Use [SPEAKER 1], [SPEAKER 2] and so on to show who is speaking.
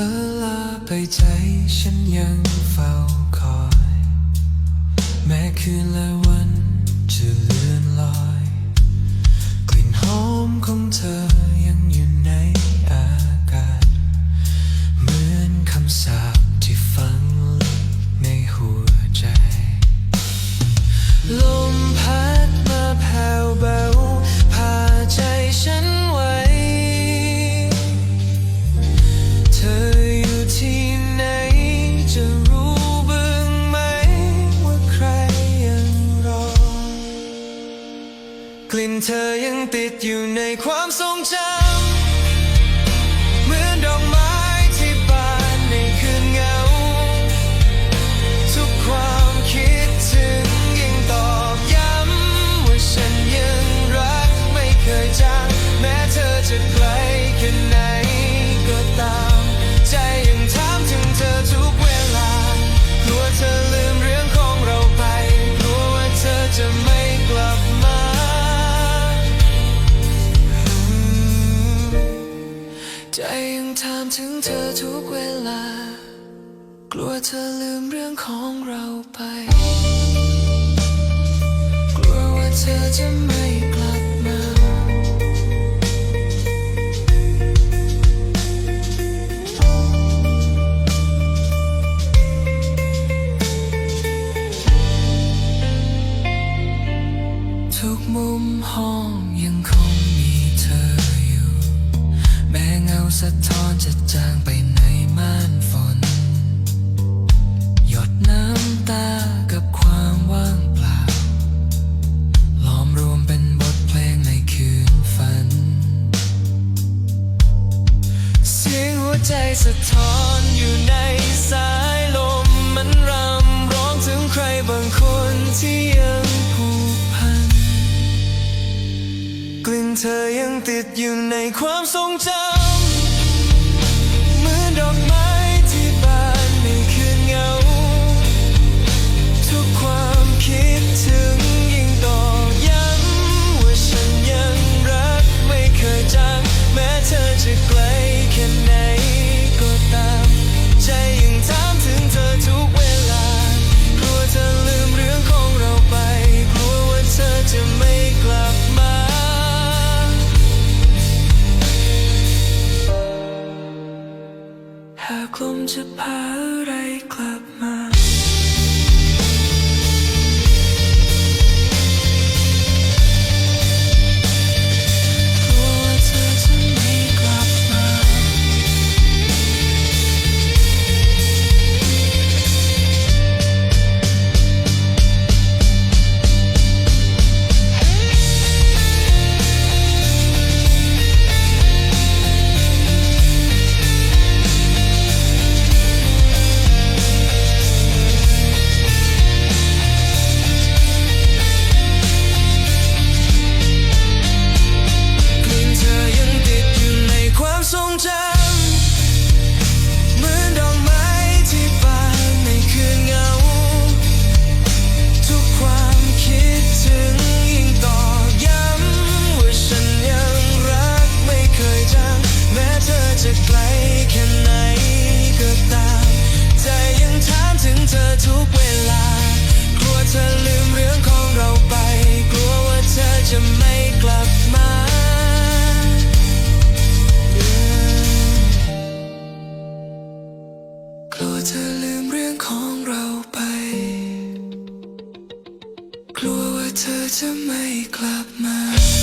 [SPEAKER 1] ธอลาไปใจฉันยังเฝ้าคอย แม้คืนและว กลิ่นเธอยังติดอยู่ในความทรงจำ ใจยังถามถึงเธอทุกเวลา กลัวเธอลืมเรื่องของเราไป กลัวว่าเธอจะไม่กลับมา ทุกมุมห้องยังคง สะท้อนจะจางไปในม่านฝน หยดน้ำตากับความว่างเปล่า ล้อมรวมเป็นบทเพลงในคืนฝัน เสียงหัวใจสะท้อนอยู่ในสายลมมันรำร้องถึงใครบางคนที่ยังผูกพัน กลิ่นเธอยังติดอยู่ในความทรงจำ หากลมจะพาอะไรกลับมา เธอจะไม่กลับมา